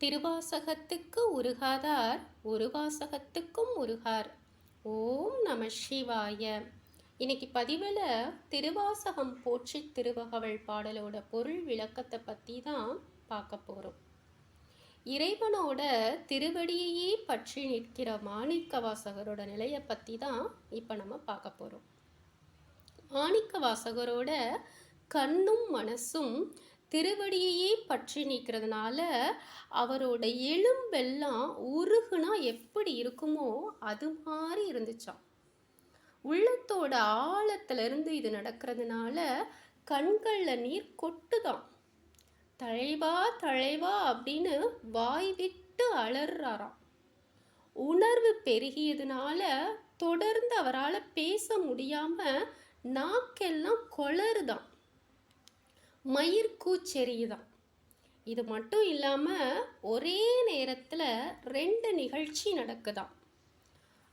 திருவாசகத்துக்கு உருகாதார் ஒரு வாசகத்துக்கும் உருகார். ஓம் நம சிவாய. இன்னைக்கு பதிவில் திருவாசகம் போற்றி திருவகவல் பாடலோட பொருள் விளக்கத்தை பற்றி தான் பார்க்க போகிறோம் இறைவனோட திருவடியையே பற்றி நிற்கிற மாணிக்க வாசகரோட நிலையை பற்றி தான் இப்போ நம்ம பார்க்க போகிறோம் மாணிக்க வாசகரோட கண்ணும் மனசும் திருவடியையே பற்றி நிற்கிறதுனால அவரோட எலும்பெல்லாம் உருகுனா எப்படி இருக்குமோ அது மாதிரி இருந்துச்சாம். உள்ளத்தோட ஆழத்துலேருந்து இது நடக்கிறதுனால கண்களில் நீர் கொட்டுதான் தழைவா தழைவா அப்படின்னு வாய் விட்டு அலறாராம். உணர்வு பெருகியதுனால தொடர்ந்து அவரால் பேச முடியாமல் நாக்கெல்லாம் கொளறுதான் மயிர் கூச்செறியுதான் இது மட்டும் இல்லாமல் ஒரே நேரத்தில் ரெண்டு நிகழ்ச்சி நடக்குதான்.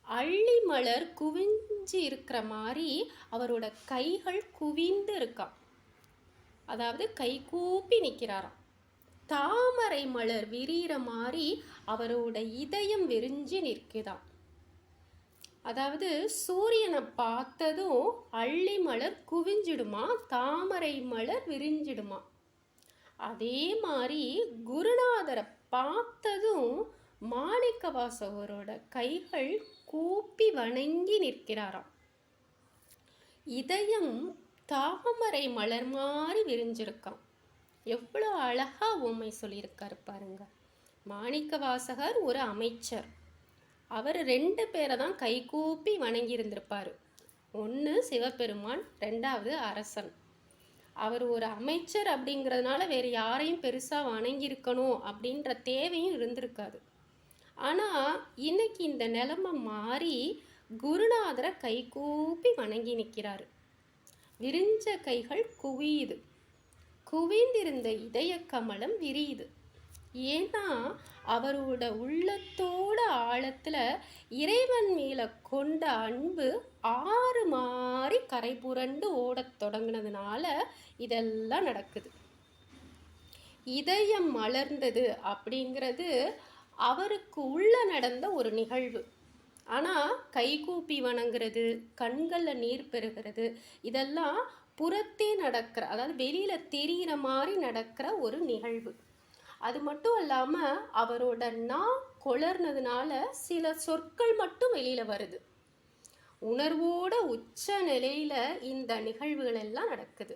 அள்ளி மலர் குவிஞ்சு இருக்கிற மாதிரி அவரோட கைகள் குவிந்து இருக்கான் அதாவது கை கூப்பி நிற்கிறாராம் தாமரை மலர் விரிகிற மாதிரி அவரோட இதயம் விரிஞ்சு நிற்குதான் அதாவது சூரியனை பார்த்ததும் அள்ளி மலர் குவிஞ்சிடுமா தாமரை மலர் விரிஞ்சிடுமா? அதே மாதிரி குருநாதரை பார்த்ததும் மாணிக்க வாசகரோட கைகள் கூப்பி வணங்கி நிற்கிறாராம். இதயம் தாமரை மலர் மாதிரி விரிஞ்சிருக்கான் எவ்வளோ அழகா உண்மை சொல்லியிருக்காரு பாருங்க. மாணிக்க வாசகர் ஒரு அமைச்சர். அவர் ரெண்டு பேரை தான் கைகூப்பி வணங்கியிருந்திருப்பார். ஒன்று சிவபெருமான் ரெண்டாவது அரசன். அவர் ஒரு அமைச்சர் அப்படிங்கிறதுனால வேறு யாரையும் பெருசாக வணங்கியிருக்கணும் அப்படின்ற தேவையும் இருந்திருக்காது. ஆனால் இன்னைக்கு இந்த நிலமை மாறி குருநாதரை கைகூப்பி வணங்கி நிற்கிறார். விரிஞ்ச கைகள் குவியுது. குவிந்திருந்த இதய கமலம் விரியுது. ஏன்னா அவரோட உள்ளத்தோ ஆழத்தில் இறைவன் மேலே கொண்ட அன்பு ஆறு மாறி கரை புரண்டு ஓடத் தொடங்கினதுனால இதெல்லாம் நடக்குது. இதயம் மலர்ந்தது அப்படிங்கிறது அவருக்கு உள்ள நடந்த ஒரு நிகழ்வு. ஆனால் கைகூப்பி வணங்குறது கண்களில் நீர் பெறுகிறது இதெல்லாம் புறத்தே நடக்கிற அதாவது வெளியில் தெரிகிற மாதிரி நடக்கிற ஒரு நிகழ்வு. அது மட்டும் இல்லாமல் அவரோட நா கொளர்னதுனால சில சொற்கள் மட்டும் வெளியில் வருது. உணர்வோட உச்ச நிலையில் இந்த நிகழ்வுகள் எல்லாம் நடக்குது.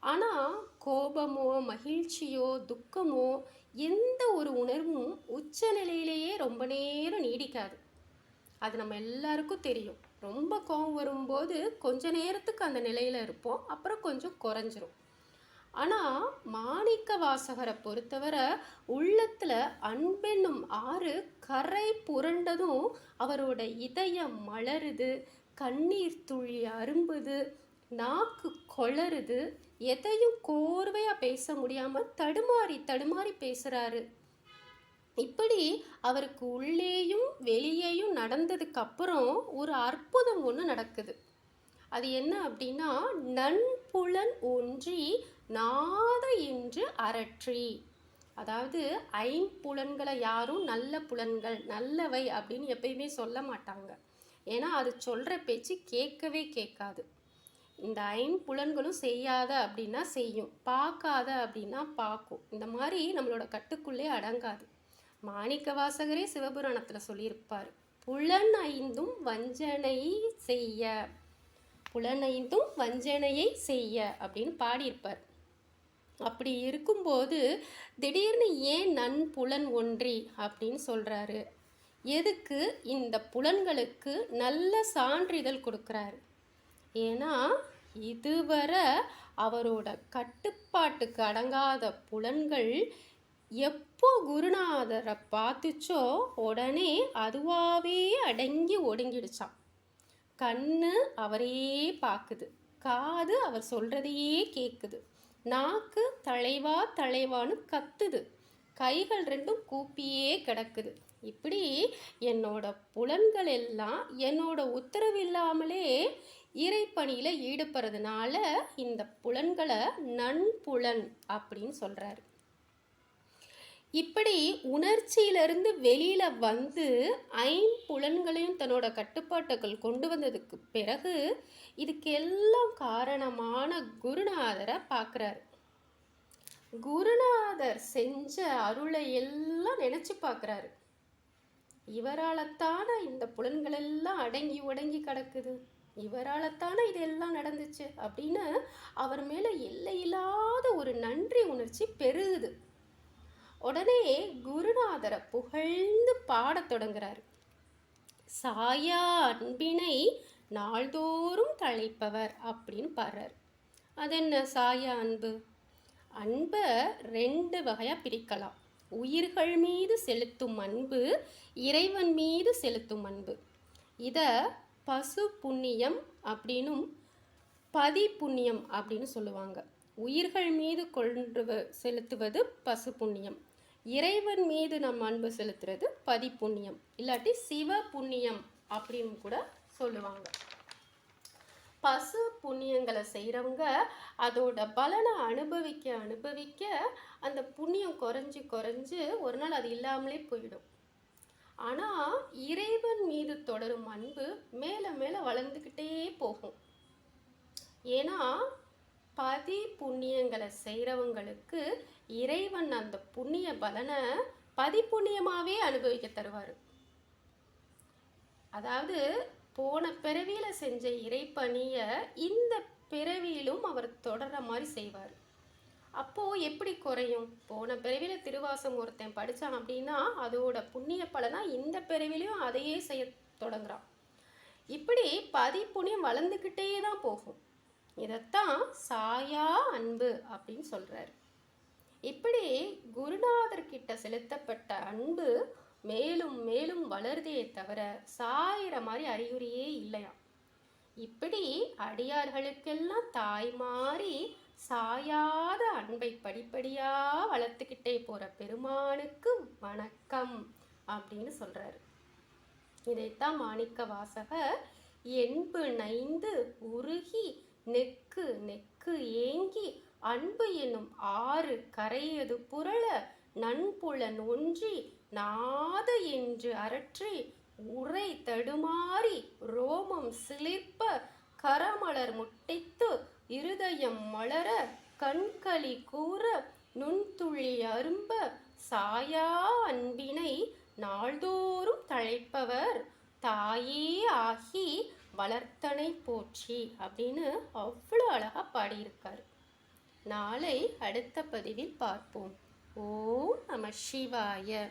ஆனால் கோபமோ மகிழ்ச்சியோ துக்கமோ எந்த ஒரு உணர்வும் உச்ச நிலையிலேயே ரொம்ப நேரம் நீடிக்காது. அது நம்ம எல்லாருக்கும் தெரியும். ரொம்ப கோபம் வரும்போது கொஞ்ச நேரத்துக்கு அந்த நிலையில் இருப்போம். அப்புறம் கொஞ்சம் குறைஞ்சிரும். ஆனால் மாணிக்க வாசகரை பொறுத்தவரை உள்ளத்தில் அன்பென்னும் ஆறு கரை புரண்டதும் அவரோட இதயம் மலருது கண்ணீர் துளி அரும்புது நாக்கு கொளருது எதையும் கோர்வையாக பேச முடியாமல் தடுமாறி தடுமாறி பேசுகிறாரு இப்படி அவருக்கு உள்ளேயும் வெளியேயும் நடந்ததுக்கு அப்புறம் ஒரு அற்புதம் ஒன்று நடக்குது. அது என்ன அப்படின்னா நன்புலன் ஒன்றி நாத என்று அரற்றி. அதாவது ஐம்புலன்களை யாரும் நல்ல புலன்கள் நல்லவை அப்படின்னு எப்பயுமே சொல்ல மாட்டாங்க. ஏன்னா அது சொல்கிற பேச்சு கேட்கவே கேட்காது. இந்த ஐம்புலன்களும் செய்யாத அப்படின்னா செய்யும். பார்க்காத அப்படின்னா பார்க்கும். இந்த மாதிரி நம்மளோட கட்டுக்குள்ளே அடங்காது. மாணிக்க வாசகரே சிவபுராணத்தில் சொல்லியிருப்பார் புலன் ஐந்தும் வஞ்சனை செய்ய புலனைந்தும் வஞ்சனையை செய்ய அப்படின்னு பாடியிருப்பார். அப்படி இருக்கும்போது திடீர்னு ஏன் நன்புலன் ஒன்றி அப்படின்னு சொல்கிறாரு எதுக்கு இந்த புலன்களுக்கு நல்ல சான்றிதழ் கொடுக்குறாரு? ஏன்னா இதுவரை அவரோட கட்டுப்பாட்டுக்கு அடங்காத புலன்கள் எப்போ குருநாதரை பார்த்துச்சோ உடனே அதுவாகவே அடங்கி ஒடுங்கிடுச்சான் கண்ணு அவரையே பார்க்குது காது அவர் சொல்கிறதையே கேட்குது நாக்கு தலைவா தலைவான்னு கத்துது. கைகள் ரெண்டும் கூப்பியே கிடக்குது. இப்படி என்னோட புலன்கள் எல்லாம் என்னோட உத்தரவு இல்லாமலே இறைப்பணியில் ஈடுபடுறதுனால இந்த புலன்களை நன்புலன் அப்படின்னு சொல்கிறாரு இப்படி உணர்ச்சியிலிருந்து வெளியில் வந்து ஐம்புலன்களையும் தன்னோட கட்டுப்பாட்டுக்குள் கொண்டு வந்ததுக்கு பிறகு இதுக்கெல்லாம் காரணமான குருநாதரை பார்க்குறாரு. குருநாதர் செஞ்ச அருளை எல்லாம் நினச்சி பார்க்குறாரு. இவராலத்தான இந்த புலன்கள் எல்லாம் அடங்கி உடங்கி கிடக்குது. இவராலத்தானே இதெல்லாம் நடந்துச்சு அப்படின்னு அவர் மேலே எல்லையில்லாத ஒரு நன்றி உணர்ச்சி பெருகுது. உடனே குருநாதரை புகழ்ந்து பாடத் தொடங்குறார். சாயா அன்பினை நாள்தோறும் தழைப்பவர் அப்படின்னு பாடுறார். அது என்ன சாயா அன்பு? அன்பை ரெண்டு வகையாக பிரிக்கலாம். உயிர்கள் மீது செலுத்தும் அன்பு இறைவன் மீது செலுத்தும் அன்பு. இதை பசு புண்ணியம் அப்படின்னும் பதி புண்ணியம் அப்படின்னு சொல்லுவாங்க. உயிர்கள் மீது கொண்டு வ- செலுத்துவது பசு புண்ணியம். இறைவன் மீது நம்ம அன்பு செலுத்துறது பதிப்புண்ணியம். இல்லாட்டி சிவ புண்ணியம் அப்படின்னு கூட சொல்லுவாங்க. பசு புண்ணியங்களை செய்கிறவங்க அதோட பலனை அனுபவிக்க அனுபவிக்க அந்த புண்ணியம் குறைஞ்சி குறைஞ்சு ஒரு நாள் அது இல்லாமலே போயிடும். ஆனால் இறைவன் மீது தொடரும் அன்பு மேலே மேலே வளர்ந்துக்கிட்டே போகும். ஏன்னா பதி புண்ணியங்களை செய்கிறவங்களுக்கு இறைவன் அந்த புண்ணிய பலனை பதி புண்ணியமாகவே அனுபவிக்க தருவார். அதாவது போன பிறவியில் செஞ்ச இறைப்பணியை இந்த பிறவியிலும் அவர் தொடர்ற மாதிரி செய்வார். அப்போது எப்படி குறையும்? போன பிறவியில் திருவாசம் ஒருத்தன் படித்தான் அப்படின்னா அதோட புண்ணிய பலனாக இந்த பிறவிலையும் அதையே செய்ய தொடங்குறான். இப்படி பதி புண்ணியம் வளர்ந்துக்கிட்டே தான் போகும். இதைத்தான் சாயா அன்பு அப்படின்னு சொல்கிறாரு இப்படி குருநாதர்கிட்ட செலுத்தப்பட்ட அன்பு மேலும் மேலும் வளருதே தவிர சாயிற மாதிரி அறிகுறியே இல்லையாம். இப்படி அடியார்களுக்கெல்லாம் தாய் மாறி சாயாத அன்பை படிப்படியாக வளர்த்துக்கிட்டே போகிற பெருமானுக்கு வணக்கம் அப்படின்னு சொல்கிறார் இதைத்தான் மாணிக்க வாசகர் என்பு நைந்து உருகி நெக்கு நெக்கு ஏங்கி அன்பு என்னும் ஆறு கரையது புரள நன்புலன் ஒன்றி நாத என்று அரற்றி உரை தடுமாறி ரோமம் சிலிர்ப்ப கரமலர் முட்டித்து இருதயம் மலர கண்களி கூற நுண்துளி அரும்ப சாயா அன்பினை நாள்தோறும் தழைப்பவர். தாயே ஆகி வளர்த்தனை போற்றி அப்படின்னு அவ்வளோ அழகாக பாடியிருக்கார். நாளை அடுத்த பதிவில் பார்ப்போம். ஓ நம சிவாய.